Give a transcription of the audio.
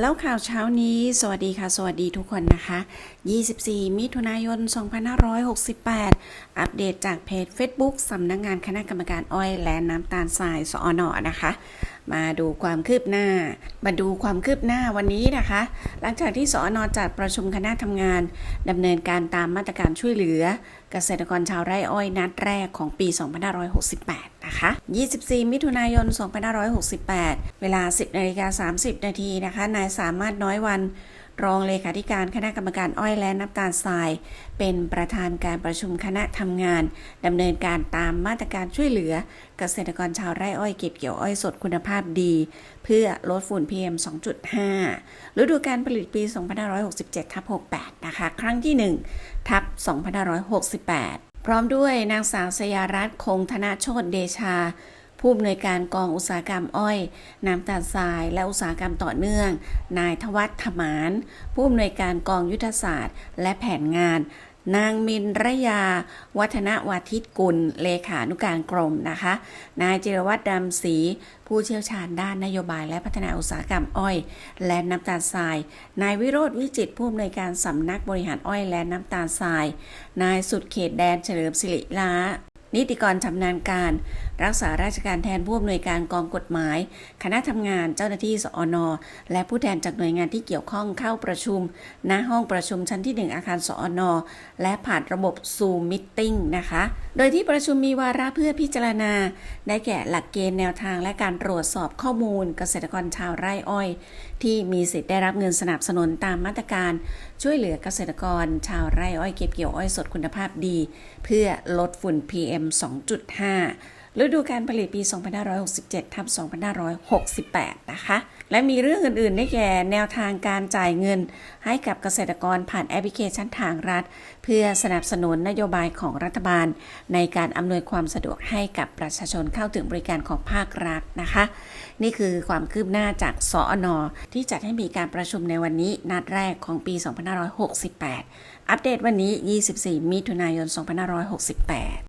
แล้วข่าวเช้านี้ สวัสดีค่ะ สวัสดีทุกคนนะคะ 24 มิถุนายน 2568 อัปเดตจากเพจ Facebook สำนักงงานคณะกรรมการอ้อยและน้ำตาลทรายสอนอนะคะ มาดูความคืบหน้า มาดูความคืบหน้าวันนี้นะคะ หลังจากที่สอนอจัดประชุมคณะทำงานดำเนินการตามมาตรการช่วยเหลือ เกษตรกรชาวไร่อ้อยนัดแรกของปี 2568 นะคะ 24 มิถุนายน 2568 เวลา 10นาฬิกา30 นาทีนะคะ นายสามารถน้อยวันรองเลขาธิการคณะกรรมการอ้อยและน้ำตาลทราย เป็นประธานการประชุมคณะทำงานดำเนินการตามมาตรการช่วยเหลือ เกษตรกรชาวไร่อ้อยเก็บเกี่ยวอ้อยสดคุณภาพดี เพื่อลดฝุ่น PM 2.5 ฤดูการผลิตปี 2567ทับ68 นะคะ ครั้งที่ 1 ทับ2568 พร้อมด้วยนางสาวสยารัตน์คงธนาโชตเดชา ผู้อำนวยการกองอุตสาหกรรมอ้อย น้ำตาลทราย และอุตสาหกรรมต่อเนื่อง นายทวัฒน์ถมาน ผู้อำนวยการกองยุทธศาสตร์ และแผนงาน นางมินรยา วัฒนวาทิตกุล เลขานุการกรมนะคะ นายจิรวัตรดำศรีผู้เชี่ยวชาญด้านนโยบายและพัฒนาอุตสาหกรรมอ้อย และน้ำตาลทราย นายวิโรธวิจิตผู้อำนวยการสำนักบริหารอ้อยและน้ำตาลทราย นายสุดเขตแดนเฉลิมศิริล้า นิติกรชำนาญการ รักษาราชการแทนผู้อำนวยการกองกฎหมาย คณะทำงานเจ้าหน้าที่สอนอและผู้แทนจากหน่วยงานที่เกี่ยวข้องเข้าประชุม ณห้องประชุมชั้นที่ 1 อาคารสอนอและผ่านระบบซูมมิทติ้งนะคะ โดยที่ประชุมมีวาระเพื่อพิจารณา ได้แก่หลักเกณฑ์แนวทางและการตรวจสอบข้อมูลเกษตรกรชาวไร่อ้อย ที่มีสิทธิ์ได้รับเงินสนับสนุนตามมาตรการ ช่วยเหลือเกษตรกร ชาวไร่อ้อยเก็บเกี่ยวอ้อยสดคุณภาพดี เพื่อลดฝุ่น PM 2.5 ฤดูการผลิตปี 2567ทับ2568 นะคะ และมีเรื่องอื่นๆ ได้แก่แนวทางการจ่ายเงิน ให้กับเกษตรกรผ่านแอปพลิเคชันทางรัฐ เพื่อสนับสนุนนโยบายของรัฐบาล ในการอำนวยความสะดวกให้กับประชาชนเข้าถึงบริการของภาครัฐนะคะ นี่คือความคืบหน้าจากสอนอที่จัดให้มีการประชุมในวันนี้นัดแรกของปี 2568อัปเดตวันนี้ 24 มิถุนายน 2568